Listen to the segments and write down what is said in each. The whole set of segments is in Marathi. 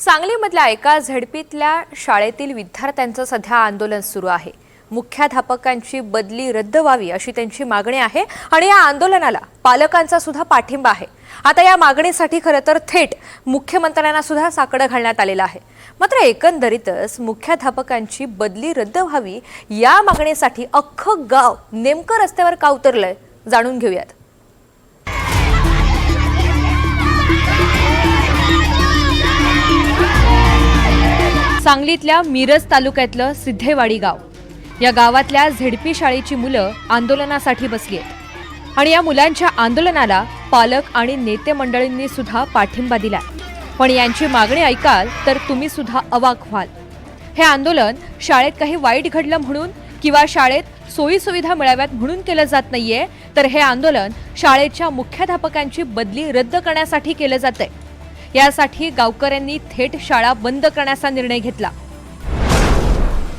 सांगलीमधल्या एका झडपीतल्या शाळेतील विद्यार्थ्यांचं सध्या आंदोलन सुरू आहे. मुख्याध्यापकांची बदली रद्द व्हावी अशी त्यांची मागणी आहे आणि या आंदोलनाला पालकांचा सुद्धा पाठिंबा आहे. आता या मागणीसाठी खरं तर थेट मुख्यमंत्र्यांना सुद्धा साकडं घालण्यात आलेलं आहे. मात्र एकंदरीतच मुख्याध्यापकांची बदली रद्द व्हावी या मागणीसाठी अख्खं गाव नेमकं रस्त्यावर का उतरलंय जाणून घेऊयात. सांगलीतल्या मिरज तालुक्यातलं सिद्धेवाडी गाव. या गावातल्या झेडपी शाळेची मुलं आंदोलनासाठी बसली आहेत. आणि या मुलांच्या आंदोलनाला पालक आणि नेते मंडळींनी सुद्धा पाठिंबा दिला पण यांची मागणी ऐकाल तर तुम्ही सुद्धा अवाक व्हाल. हे आंदोलन शाळेत काही वाईट घडलं म्हणून किंवा शाळेत सोयी सुविधा मिळाव्यात म्हणून केलं जात नाहीये तर हे आंदोलन शाळेच्या मुख्याध्यापकांची बदली रद्द करण्यासाठी केलं जातंय. यासाठी गावकऱ्यांनी थेट शाळा बंद करण्याचा निर्णय घेतला.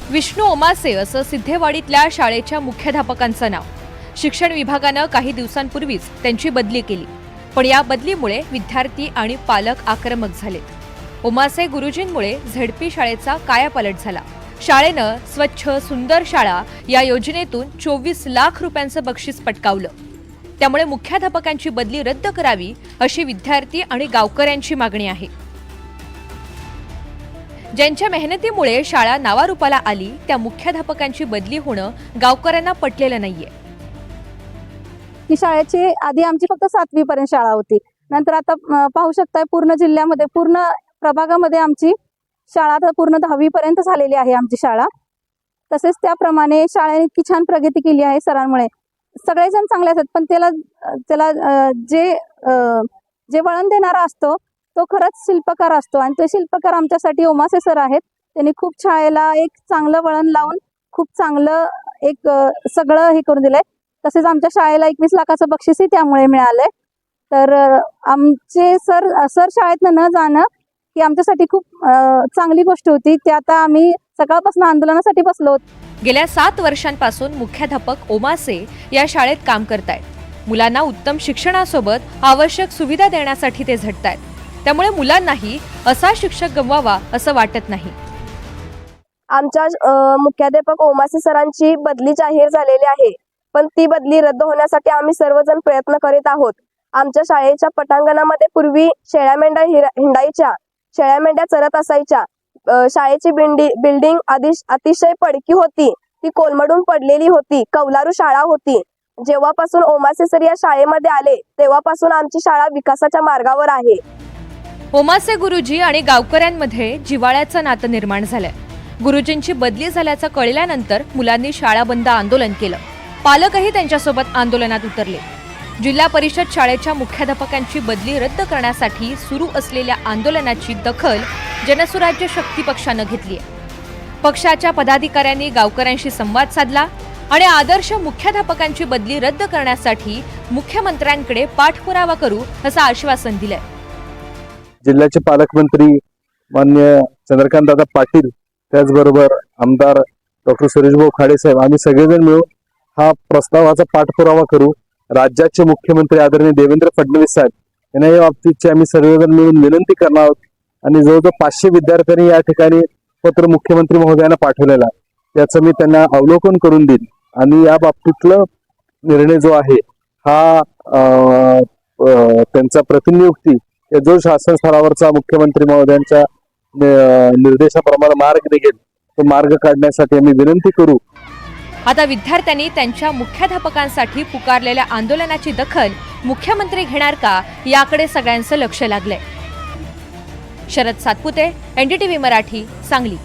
विष्णू ओमासे असं सिद्धेवाडीतल्या शाळेच्या मुख्याध्यापकांचं नाव. शिक्षण विभागानं काही दिवसांपूर्वीच त्यांची बदली केली. पण या बदलीमुळे विद्यार्थी आणि पालक आक्रमक झालेत. ओमासे गुरुजींमुळे झेडपी शाळेचा कायापालट झाला. शाळेनं स्वच्छ सुंदर शाळा या योजनेतून चोवीस लाख रुपयांचं बक्षीस पटकावलं. त्यामुळे मुख्याध्यापकांची बदली रद्द करावी अशी विद्यार्थी आणि गावकऱ्यांची मागणी आहे. ज्यांच्या मेहनतीमुळे शाळा नावारूपाला आली त्या मुख्याध्यापकांची बदली होणं गावकऱ्यांना पटलेलं नाहीये. ही शाळेची आधी आमची फक्त सातवी पर्यंत शाळा होती. नंतर आता पाहू शकताय पूर्ण जिल्ह्यामध्ये पूर्ण प्रभागामध्ये आमची शाळा पूर्ण दहावी पर्यंत झालेली आहे आमची शाळा. तसेच त्याप्रमाणे शाळेने इतकी छान प्रगती केली आहे सरांमुळे. सगळेजण चांगले असतात पण त्याला त्याला जे जे वळण देणारा असतो तो खरंच शिल्पकार असतो. आणि ते शिल्पकार आमच्यासाठी ओमासे सर आहेत. त्यांनी खूप शाळेला एक चांगलं वळण लावून खूप चांगलं एक सगळं हे करून दिलंय. तसेच आमच्या शाळेला एकवीस लाखाचं बक्षीसही त्यामुळे मिळालंय. तर आमचे सर सर शाळेतनं न जाणं ही आमच्यासाठी खूप चांगली गोष्ट होती. ते आता आम्ही सकाळपासून आंदोलनासाठी बसलो होतो. गेल्या सात वर्षांपासून मुख्याध्यापक ओमासे या शाळेत काम करतायत. मुलांना उत्तम शिक्षणासोबत आवश्यक सुविधा देण्यासाठी ते झटतायत. त्यामुळे मुलांनाही असा शिक्षक गमवावा असं वाटत नाही. आमच्या मुख्याध्यापक ओमासे सरांची बदली जाहीर झालेली आहे. पण ती बदली रद्द होण्यासाठी आम्ही सर्वजण प्रयत्न करीत आहोत. आमच्या शाळेच्या पटांगणामध्ये पूर्वी शेळ्या मेंढ्या हिरा- हिंडायच्या. शेळ्या मेंढ्या चरत असायच्या. शाळेची बिंडी बिल्डिंग अतिशय पडकी होती. ती कोलमडून पडलेली होती. कौलारू शाळा होती. जेव्हापासून ओमासे सर या शाळेमध्ये आले तेव्हापासून आमची शाळा विकासाच्या मार्गावर आहे. ओमासे गुरुजी आणि गावकऱ्यांमध्ये जिवाळ्याचं नातं निर्माण झालंय गुरुजींची बदली झाल्याचं कळल्यानंतर मुलांनी शाळा बंद आंदोलन केलं. पालकही त्यांच्यासोबत आंदोलनात उतरले. जिल्हा परिषद शाळेच्या मुख्याध्यापकांची बदली रद्द करण्यासाठी सुरू असलेल्या आंदोलनाची दखल जनसुराज्य शक्ती पक्षानं घेतली आहे. पक्षाच्या पदाधिकाऱ्यांनी गावकऱ्यांशी संवाद साधला आणि आदर्श मुख्याध्यापकांची बदली रद्द करण्यासाठी मुख्यमंत्र्यांकडे पाठपुरावा करू असं आश्वासन दिलंय. जिल्ह्याचे पालकमंत्री मान्य चंद्रकांतदादा पाटील त्याचबरोबर आमदार डॉक्टर सुरेशभाऊ खाडे साहेब आम्ही सगळेजण मिळून हा प्रस्तावाचा पाठपुरावा करू. राज्याचे मुख्यमंत्री आदरणीय देवेंद्र फडणवीस साहेब यांना या बाबतीतची आम्ही सर्वजण मिळून विनंती करणार आहोत. आणि जवळजवळ पाचशे विद्यार्थ्यांनी या ठिकाणी पत्र मुख्यमंत्री महोदयांना पाठवलेलं आहे. त्याचं मी त्यांना अवलोकन करून देईन. आणि या बाबतीतलं निर्णय जो आहे हा त्यांचा प्रतिनियुक्ती जो शासन स्तरावरचा मुख्यमंत्री महोदयांच्या निर्देशाप्रमाणे मार्ग निघेल तो मार्ग काढण्यासाठी आम्ही विनंती करू. आता विद्यार्थ्यांनी त्यांच्या मुख्याध्यापकांसाठी पुकारलेल्या आंदोलनाची दखल मुख्यमंत्री घेणार का याकडे सगळ्यांचं लक्ष लागलंय. शरद सातपुते एनडीटीव्ही मराठी सांगली.